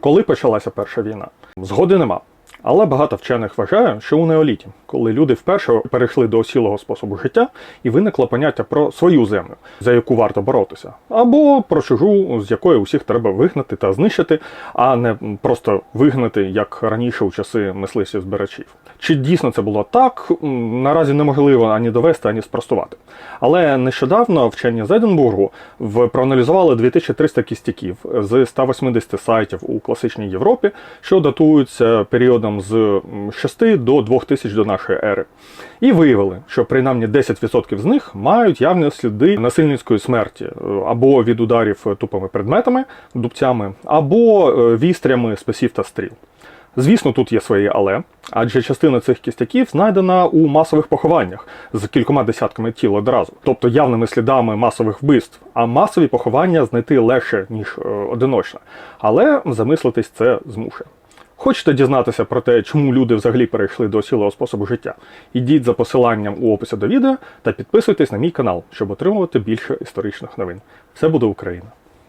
Коли почалася перша війна? Згоди нема. Але багато вчених вважає, що у неоліті, коли люди вперше перейшли до осілого способу життя, і виникло поняття про свою землю, за яку варто боротися, або про чужу, з якої усіх треба вигнати та знищити, а не просто вигнати, як раніше у часи мисливців збирачів. Чи дійсно це було так, наразі неможливо ані довести, ані спростувати. Але нещодавно вчені з Единбургу проаналізували 2300 кістяків з 180 сайтів у класичній Європі, що датуються періодом з м, 6 до 2000 до нашої ери. І виявили, що принаймні 10% з них мають явні сліди насильницької смерті е, або від ударів тупими предметами, дубцями, або е, вістрями з песів та стріл. Звісно, тут є свої але, адже частина цих кістяків знайдена у масових похованнях з кількома десятками тіл одразу, тобто явними слідами масових вбивств. А масові поховання знайти легше, ніж е, одиночне. Але замислитись це змушує. Хочете дізнатися про те, чому люди взагалі перейшли до сілого способу життя? Ідіть за посиланням у описі до відео та підписуйтесь на мій канал, щоб отримувати більше історичних новин. Все буде Україна!